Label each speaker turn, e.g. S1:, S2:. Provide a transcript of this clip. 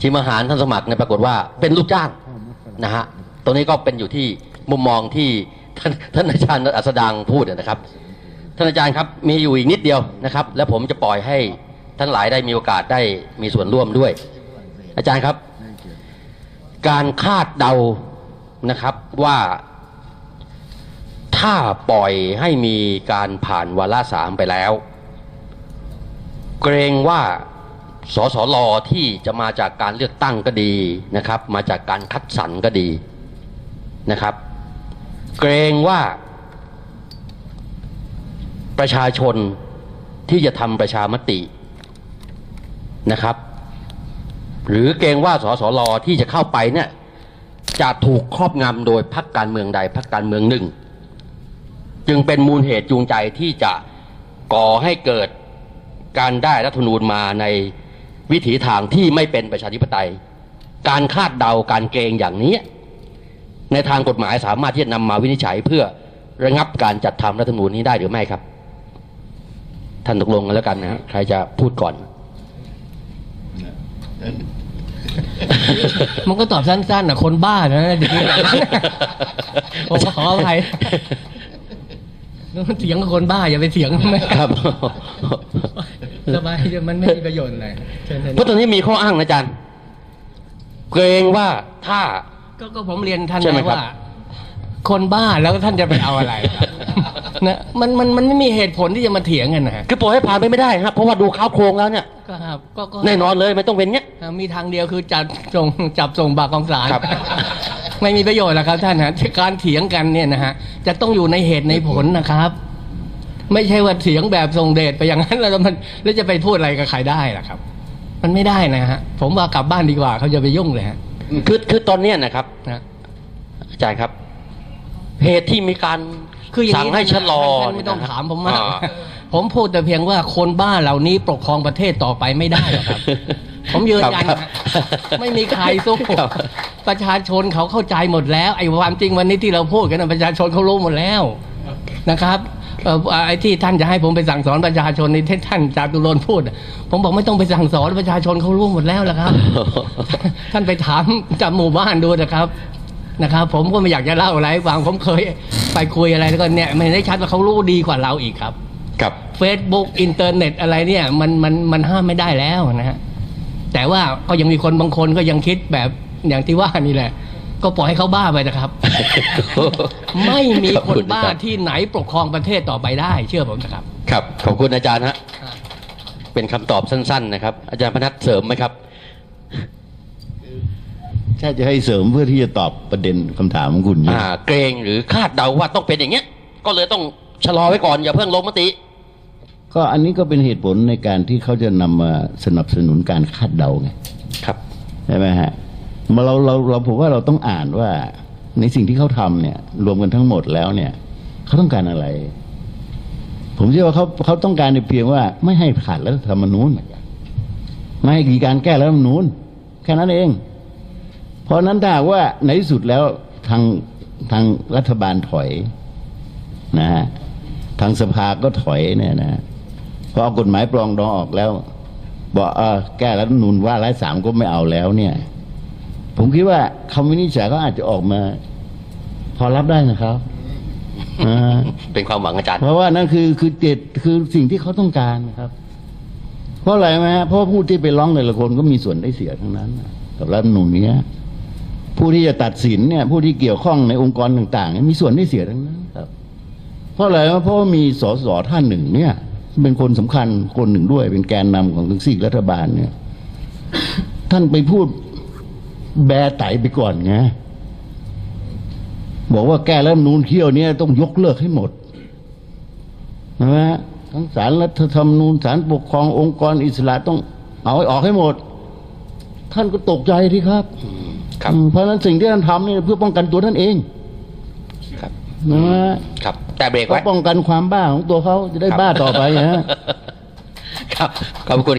S1: ชิมอาหารท่านสมัครเนี่ยปรากฏว่าเป็นลูกจ้างนะฮะตรงนี้ก็เป็นอยู่ที่มุมมองที่ท่านท่านอาจารย์อัสดางพูดนะครับ ท่านอาจารย์ครับมีอยู่อีกนิดเดียวนะครับ แล้วผมจะปล่อยให้ท่านหลายได้มีโอกาสได้มีส่วนร่วมด้วย อาจารย์ครับ การคาดเดานะครับว่าถ้าปล่อยให้มีการผ่านวาระสามไปแล้ว เกรงว่า สสลที่จะมาจากการเลือกตั้งก็ดีนะครับ มาจากการคัดสรรก็ดีนะครับ เกรงว่าประชาชนที่จะทำประชามตินะครับ หรือเกรงว่าสสลที่จะเข้าไปเนี่ยจะถูกครอบงำโดยพรรคการเมืองใดพรรคการเมืองหนึ่ง จึงเป็นมูลเหตุจูงใจที่จะก่อให้เกิดการได้รัฐธรรมนูญมาใน วิถีทางที่ไม่เป็นประชาธิปไตย การคาดเดาการเกรงอย่างนี้ ในทางกฎหมายสามารถที่จะนำมาวินิจฉัยเพื่อระงับการจัดทำรัฐธรรมนูญนี้ได้หรือไม่ครับ ท่านตกลงกันแล้วกันนะฮะใครจะพูดก่อน
S2: มันก็ตอบสั้นๆนะคนบ้านะเดี๋ยวนี้ผมขออภัยเถียงกับคนบ้าอย่าไปเถียงไม่
S1: ครับ
S2: สบายเดี๋ยวมันไม่มีประโยชน์อะไรเชิญ
S1: เพราะตอนนี้มีข้ออ้างนะอาจารย์ เกรงว่าถ้า
S2: ก็ก็ผมเรียนท่าน
S1: ใช่ไหม
S2: นะครับว่า คนบ้าแล้วท่านจะไปเอาอะไรนะมันมันมันไม่มีเหตุผลที่จะมาเถียงกันนะฮะ
S1: คือปล่อยให้ผ่านไปไม่ได้ครับเพราะว่าดูข้าวโครงแล้วเนี่ย
S2: ก็ครับก็ก็
S1: แน่นอนเลยไม่ต้องเป็นเงี้ย
S2: อ่ามีทางเดียวคือจับส่งจับส่งบากกองสาร
S1: ครับ
S2: ไม่มีประโยชน์หรอกครับท่านฮะการเถียงกันเนี่ยนะฮะจะต้องอยู่ในเหตุในผลนะครับ ไม่ใช่ว่าเถียงแบบทรงเดชไปอย่างนั้นแล้วมันแล้วจะไปพูดอะไรกับใครได้ล่ะครับ มันไม่ได้นะฮะผมว่ากลับบ้านดีกว่าเขาจะไปยุ่งเลยฮะ
S1: คือคือตอนเนี้ยนะครับ
S2: นะ
S1: อาจารย์ครับเหตุที่มีการ
S2: คืออย่าง
S1: สั่ง
S2: นี้
S1: ให้ชะลอ
S2: ท่านไม่ต้อง
S1: เนี่ยนะ
S2: ถามผมมาก
S1: อ่
S2: ผมพูดแต่เพียงว่าคนบ้าเหล่านี้ปกครองประเทศต่อไปไม่ได้หรอกครับ ผมยืนยัน
S1: ครับ
S2: นะไม่มีใครสู้
S1: ครับ
S2: ประชาชนเขาเข้าใจหมดแล้ว ไอ้ความจริงวันนี้ที่เราพูดกันนะประชาชนเขารู้หมดแล้วนะครับ เอ่อไอ้ที่ท่านจะให้ผมไปสั่งสอนประชาชนในที่ท่านจาตุรนต์พูดอะผมบอกไม่ต้องไปสั่งสอนประชาชนเขารู้หมดแล้วละครับ ท่านไปถามจากหมู่บ้านดูนะครับนะครับ ผมก็ไม่อยากจะเล่าอะไรให้ฟังผมเคยไปคุยอะไรแล้วก็เนี่ยมันได้ชัดว่าเขารู้ดีกว่าเราอีกครับ
S1: ครับ
S2: Facebook อินเทอร์เน็ตอะไรเนี่ย มันมันมันห้ามไม่ได้แล้วนะฮะแต่ว่าก็ยังมีคนบางคนก็ยังคิดแบบอย่างที่ว่านี่แหละ ก็ปล่อยให้เขาบ้าไปนะครับ ไม่มีคนบ้าที่ไหนปกครองประเทศต่อไปได้ เชื่อผมนะครับ
S1: ครับขอบคุณอาจารย์ฮะเป็นคำตอบสั้น ๆ นะครับ อาจารย์พนัทเสริมไหมครับ
S3: ถ้าจะให้เสริมเพื่อที่จะตอบประเด็นคำถามของคุณเนี่ย
S1: อ่าเกรงหรือคาดเดาว่าต้องเป็นอย่างเงี้ย ก็เลยต้องชะลอไว้ก่อนอย่าเพิ่งลงมติ
S3: ก็อันนี้ก็เป็นเหตุผลในการที่เขาจะนำมาสนับสนุนการคาดเดาไง
S1: ครับ
S3: ใช่ไหมฮะมาเราเราเราผมว่าเราต้องอ่านว่า ในสิ่งที่เขาทำเนี่ย รวมกันทั้งหมดแล้วเนี่ยเขาต้องการอะไร ผมเชื่อว่าเขาเขาต้องการเพียงว่าไม่ให้ผ่านรัฐธรรมนูญไม่ให้มีการแก้รัฐธรรมนูญแค่นั้นเอง เพราะนั้นถ้าว่าในที่สุดแล้วทางทางรัฐบาลถอยนะฮะทางสภาก็ถอยเนี่ยนะพอเอากฎหมายปรองดองออกแล้ว บอกเออแก้รัฐธรรมนูญว่าร้ายสามก็ไม่เอาแล้วเนี่ย ผมคิดว่าคำวินิจฉัยก็อาจจะออกมา พอรับได้นะครับอ่า
S1: เป็นความหวังอาจารย์
S3: เพราะว่านั่นคือคือเจตคือสิ่งที่เขาต้องการนะครับ เพราะอะไรไหมฮะเพราะผู้ที่ไปร้องแต่ละคนก็มีส่วนได้เสียทั้งนั้นนะกับรัฐธรรมนูญเนี้ยผู้ที่จะตัดสินเนี่ย ผู้ที่เกี่ยวข้องในองค์กรต่างๆเนี่ยมีส่วนได้เสียทั้งนั้นครับ เพราะอะไรวะเพราะว่ามีสสท่านหนึ่งเนี่ย เป็นคนสำคัญคนหนึ่งด้วย เป็นแกนนำของทั้งสี่รัฐบาลเนี่ย ท่านไปพูด แบไตไปก่อนไงบอกว่าแก้แล้วนูนเที่ยวเนี้ต้องยกเลิกให้หมดนะฮะทั้งสารรัฐธรรมนูญสารปกครององค์กรอิสระต้องเอาให้ออกให้หมด ท่านก็ตกใจที่ครับ
S1: ครับ
S3: อืมเพราะฉะนั้นสิ่งที่ท่านทำเนี่ยเพื่อป้องกันตัวท่านเอง
S1: ครับ
S3: นะฮะ
S1: ครับ แต่เบรก
S3: ก็
S1: ไว้
S3: ป้องกันความบ้าของตัวเขาจะได้บ้าต่อไปนะฮะ
S1: ครับขอบคุณ